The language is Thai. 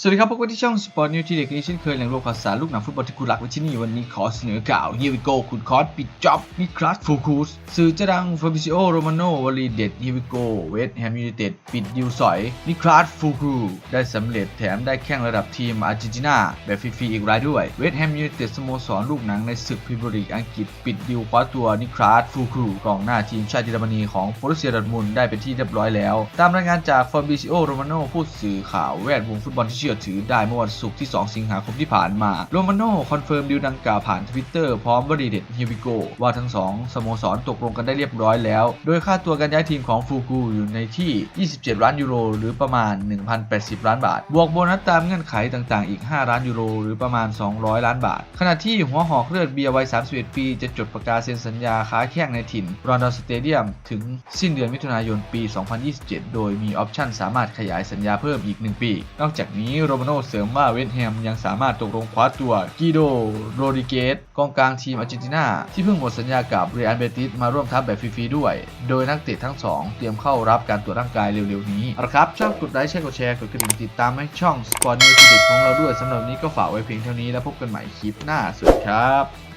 สวัสดีครับพบกันที่ช่อง Sport News ที่เด็กนี้เช่นเคยแหล่งรวมข่าวสารลูกหนังฟุตบอลที่คุณรักไว้ที่นี่วันนี้ขอเสนอข่าว Here we go คุณคอสปิดจ็อบนิคลัสฟูคูสสื่อเจะดังฟาบิซิโอโรมาโนวลีเด็ด Here we go เวสแฮมยูไนเต็ดปิดดิวสอยนิคลัสฟูคูได้สำเร็จแถมได้แข่งระดับทีมอาร์เจนตินาแบบฟรีๆอีกรายด้วยเวสแฮมยูไนเต็ดสโมสรลูกหนังในศึกพรีเมียร์ลีกอังกฤษปิดดิวคว้าตัวนิคลัสฟูคูกองหน้าทีมชาติเยอรมนีของโบรุเซียดอร์มุนด์ได้เป็นที่เรียบร้อยแล้ว ตามรายงานจากฟาบิซิโอโรมาโนผู้สื่อข่าวแวดวงฟุตบอลที่ชื่อถือได้เมื่อวันศุกร์ที่ 2 สิงหาคมที่ผ่านมา โรมาโน่คอนเฟิร์มดีลดังกล่าวผ่านทวิตเตอร์พร้อมบริเด็ดฮิวิโกว่าทั้งสองสโมสรตกลงกันได้เรียบร้อยแล้ว โดยค่าตัวการย้ายทีมของฟูกูอยู่ในที่ 27 ล้านยูโร หรือประมาณ 1,080 ล้านบาท บวกโบนัสตามเงื่อนไขต่างๆ อีก 5 ล้านยูโร หรือประมาณ 200 ล้านบาท ขณะที่หัวหอกเลือดเบียร์วัย 31 ปี จะจดประกาศเซ็นสัญญาค้าแข่งในถิ่นรอนดอสเตเดียมถึงสิ้นเดือนมิถุนายนปี 2027 โดยมีออปชั่นสามารถขยายสัญญาเพิ่มอีก 1 ปี นอกจากนี้โรมาโนเสริมว่าเวสแฮมยังสามารถตกลงคว้าตัวกิโดโรดิเกสกองกลางทีมอาร์เจนตินาที่เพิ่งหมดสัญญากับเรอัลเบติสมาร่วมทัพแบบฟรีๆด้วย โดยนักเตะทั้งสองเตรียมเข้ารับการตรวจร่างกายเร็วๆนี้เอาละครับชอบกดไลค์แชร์กดแชร์กดกระดิ่งติดตามให้ช่องสปอร์ตนิวส์เด็กของเราด้วยสำหรับนนี้ก็ฝากไว้เพียงเท่านี้แล้วพบกันใหม่คลิปหน้าสวัสดีครับ